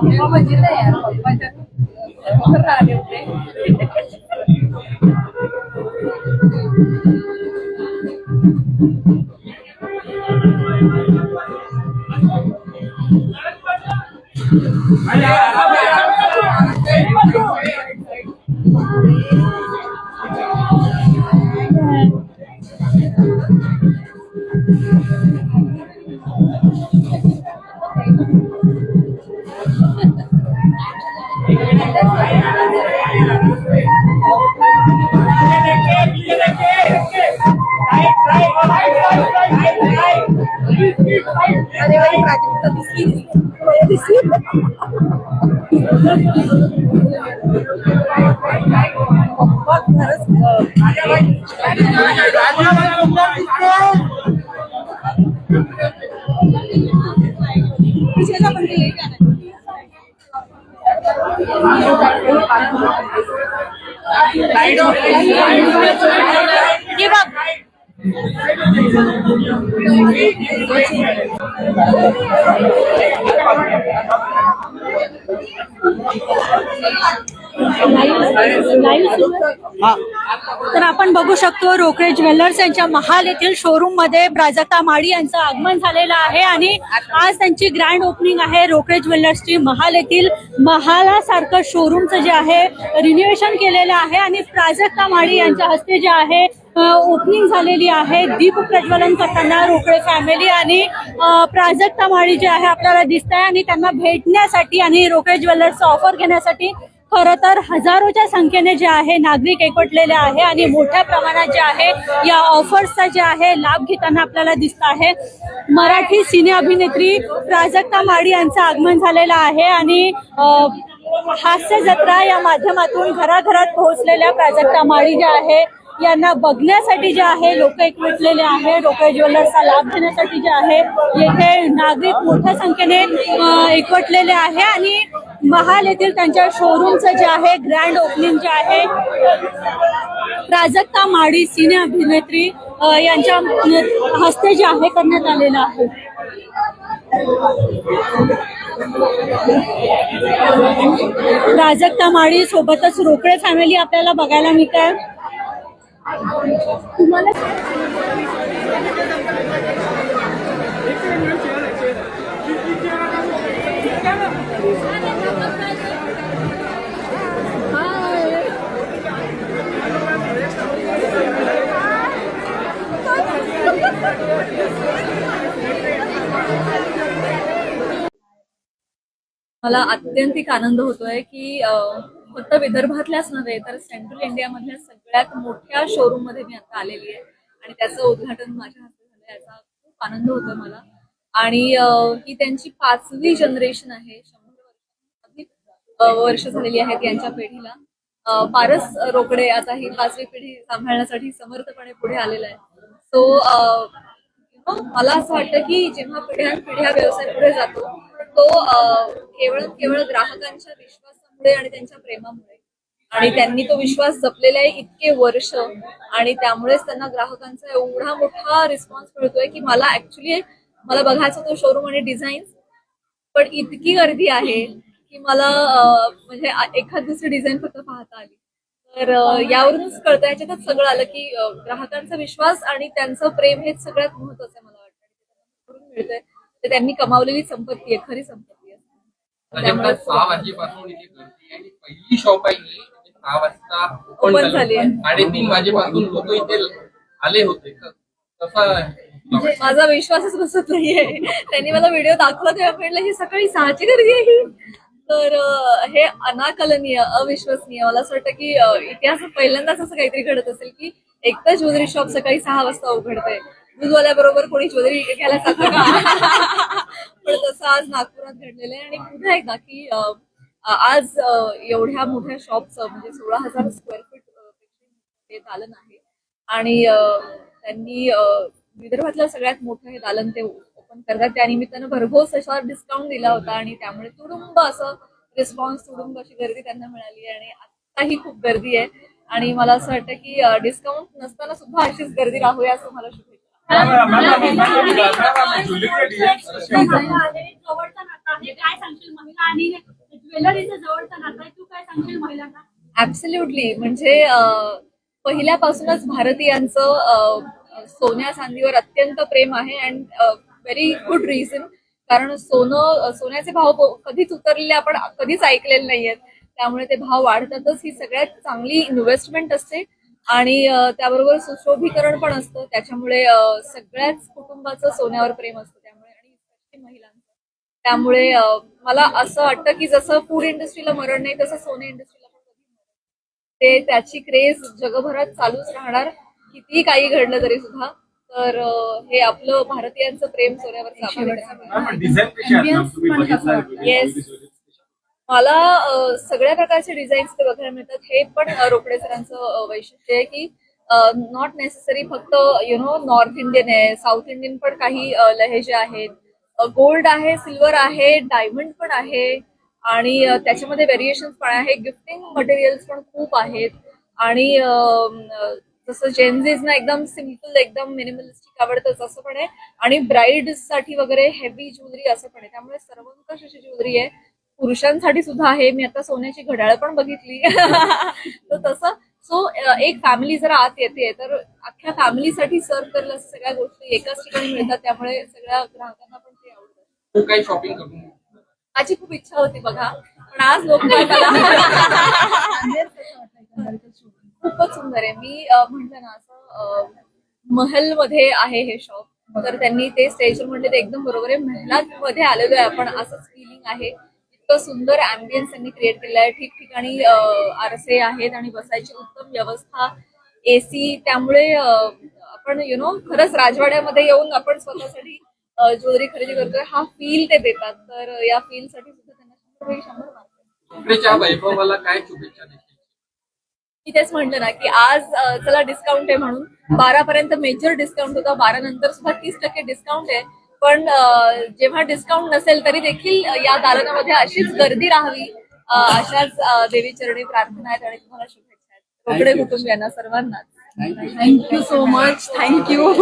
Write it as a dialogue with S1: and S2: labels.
S1: तेव्हा म्हणजे नाही यार पप्पाच्या घरावर आले होते आणि मला प्राजक्ता
S2: तर आपण बघू शकतो रोकडे ज्वेलर्स यांच्या महाल येथील शोरूममध्ये प्राजक्ता माळी यांचं आगमन झालेलं आहे आणि आज त्यांची ग्रँड ओपनिंग आहे. रोकडे ज्वेलर्सची महाल येथील महालासारखं शोरूमचं जे आहे रिन्युएशन केलेलं आहे आणि प्राजक्ता माळी यांच्या हस्ते जे आहे ओपनिंग झालेली आहे. दीप प्रज्वलन करताना रोकडे फॅमिली आणि प्राजक्ता माळी जे आहे आपल्याला दिसत आहे आणि त्यांना भेटण्यासाठी आणि रोकडे ज्वेलर्सचा ऑफर घेण्यासाठी खरं तर हजारोच्या संख्येने जे आहे नागरिक एकवटलेले आहे आणि मोठ्या प्रमाणात जे आहे या ऑफर्सचा जे आहे लाभ घेताना आपल्याला दिसत आहे. मराठी सिने अभिनेत्री प्राजक्ता माळी यांचं आगमन झालेलं आहे आणि हास्य जत्रा या माध्यमातून घराघरात पोहोचलेल्या प्राजक्ता माळी ज्या आहे यांना बघण्यासाठी जे आहे लोक एकवटलेले आहे रोकडे ज्वेलर्सचा लाभ घेण्यासाठी जे आहे येथे नागरिक मोठ्या संख्येने एकवटलेले आहे आणि महाल येथील त्यांच्या शोरूमचं जे आहे ग्रँड ओपनिंग जे आहे प्राजक्ता माडी सिने अभिनेत्री यांच्या हस्ते जे आहे करण्यात आलेलं आहे. प्राजक्ता माडी सोबतच रोकडे फॅमिली आपल्याला बघायला मिळत आहे
S1: मला अत्यंतिक आनंद होतोय की फक्त विदर्भातल्याच नव्हे तर सेंट्रल इंडियामधल्या सगळ्यात मोठ्या शोरूममध्ये मी आता आलेली आहे. आणि त्याचं उद्घाटन माझ्या हाती झालं याचा खूप आनंद होतो मला. आणि ही त्यांची पाचवी जनरेशन आहे. शंभर वर्ष झालेली आहेत यांच्या पिढीला. पारस रोकडे आता ही पाचवी पिढी सांभाळण्यासाठी समर्थपणे पुढे आलेला आहे. सो मला असं वाटतं की जेव्हा पिढ्या पिढ्या व्यवसाय पुढे जातो तो केवळ केवळ ग्राहकांच्या विश्वास विश्वासामुळे आणि त्यांच्या प्रेमामुळे. आणि त्यांनी तो विश्वास जपलेला आहे इतके वर्ष. आणि त्यामुळेच त्यांना ग्राहकांचा एवढा मोठा रिस्पॉन्स मिळतोय की मला ऍक्च्युली मला बघायचा तो शोरूम आणि डिझाईन पण इतकी गर्दी आहे की मला म्हणजे एखाद दुसरी डिझाईन फक्त पाहता आली. तर यावरूनच कळतं याच्यातच सगळं आलं की ग्राहकांचा विश्वास आणि त्यांचं प्रेम हेच सगळ्यात महत्वाचं आहे मला वाटतं. मिळतंय. तर त्यांनी कमावलेली संपत्ती आहे खरी संपत्ती
S3: सहा वाजेपासून इथे गर्दी आहे. आणि पहिली शॉप आहे ही म्हणजे सहा वाजता
S1: Open
S3: ओपन
S1: झाली आहे.
S3: वाजेपासून लोक इथे आले होते. तर कसं
S1: म्हणजे माझा विश्वासच बसत नाहीये. त्यांनी मला व्हिडिओ दाखवला तेव्हा म्हटलं ही सकाळी सहाची गर्दी आहे ही. तर अं, हे अनाकलनीय अविश्वसनीय. मला असं वाटतं की अं, इतिहासात पहिल्यांदाच असं काहीतरी घडत असेल की एकतर ज्वेलरी शॉप सकाळी सहा वाजता उघडते दूधवाल्याबरोबर कोणी ज्वेलरी घ्यायला जातं का? पण आज नागपुरात घडलेलं आहे. आणि पुन्हा एकदा की आज एवढ्या मोठ्या शॉपचं म्हणजे सोळा हजार स्क्वेअर फूट हे दालन आहे. आणि त्यांनी विदर्भातलं सगळ्यात मोठं हे दालन ते ओपन करतात. त्या निमित्तानं भरघोस असा डिस्काउंट दिला होता आणि त्यामुळे तुडुंब असं रिस्पॉन्स तुडुंब अशी गर्दी त्यांना मिळाली आणि आत्ताही खूप गर्दी आहे. आणि मला असं वाटतं की डिस्काउंट नसताना सुद्धा अशीच गर्दी राहूया असं मला शुभेच्छा ऍब्सल्युटली म्हणजे पहिल्यापासूनच भारतीयांचं सोन्या चांदीवर अत्यंत प्रेम आहे अँड व्हेरी गुड रिझन कारण सोनं सोन्याचे भाव कधीच उतरलेले आपण कधीच ऐकलेले नाहीयेत. त्यामुळे ते भाव वाढतातच. ही सगळ्यात चांगली इन्व्हेस्टमेंट असते. आणि त्याबरोबर सुशोभीकरण पण असतं. त्याच्यामुळे सगळ्याच कुटुंबाचं सोन्यावर प्रेम असतं त्यामुळे आणि महिलांचं. त्यामुळे मला असं वाटतं की जसं फूड इंडस्ट्रीला मरण नाही तसं सोने इंडस्ट्रीला पण कधी मरण नाही. ते त्याची क्रेज जगभरात चालूच राहणार. कितीही काही घडलं तरी सुद्धा. तर हे आपलं भारतीयांचं प्रेम सोन्यावर
S4: डिझाईन
S1: मला सगळ्या प्रकारचे डिझाईन्स ते बघायला मिळतात. हे पण रोकडे सरांचं वैशिष्ट्य आहे की नॉट नेसेसरी फक्त यु नो नॉर्थ इंडियन आहे. साऊथ इंडियन पण काही लहेजे आहेत. गोल्ड आहे सिल्वर आहे डायमंड पण आहे. आणि त्याच्यामध्ये व्हेरिएशन पण आहे. गिफ्टिंग मटेरियल्स पण खूप आहेत. आणि जसं जेन्झीजना एकदम सिंपल एकदम मिनिमलिस्टिक आवडतं तसं पण आहे. आणि ब्राईडसाठी वगैरे हेवी ज्वेलरी असं पण आहे. त्यामुळे सर्वंकष अशी ज्वेलरी आहे. पुरुषांसाठी सुद्धा आहे. मी आता सोन्याची घड्याळ पण बघितली. तर तसं सो एक फॅमिली जर आत येते. तर अख्ख्या फॅमिलीसाठी सर्व करेल असं सगळ्या गोष्टी एकाच ठिकाणी मिळतात. त्यामुळे सगळ्या ग्राहकांना पण ते आवडतं.
S3: तू काही शॉपिंग करून
S1: माझी खूप इच्छा होती बघा. पण आज लोक खूपच सुंदर आहे. मी म्हटलं ना असं महलमध्ये आहे हे शॉप तर त्यांनी ते स्टेजवर म्हटले ते एकदम बरोबर आहे. महलात आलेलो आहे आपण. असंच फिलिंग आहे. इतकं सुंदर अँबियन्स त्यांनी क्रिएट केलं आहे. ठिकठिकाणी आरसे आहेत आणि बसायची उत्तम व्यवस्था एसी त्यामुळे आपण यु नो खरंच राजवाड्यामध्ये येऊन आपण स्वतःसाठी ज्वेलरी खरेदी करतोय हा फील ते देतात. तर या फील साठी सुद्धा त्यांना शंभर
S3: वैभवाला काय शुभेच्छा देशील?
S1: मी तेच म्हटलं ना की आज चला डिस्काउंट आहे म्हणून. बारा पर्यंत मेजर डिस्काउंट होता. बारा नंतर सुद्धा तीस टक्के डिस्काउंट आहे. पण जेव्हा डिस्काउंट नसेल तरी देखील या दालनामध्ये अशीच गर्दी राहावी अशाच अं, देवीचरणी प्रार्थना आहेत आणि तुम्हाला शुभेच्छा आहेत. कुटुंबियांना सर्वांनाच.
S5: Thank you so much thank you